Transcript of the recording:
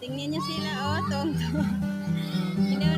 Tingnan niyo sila, oh, tong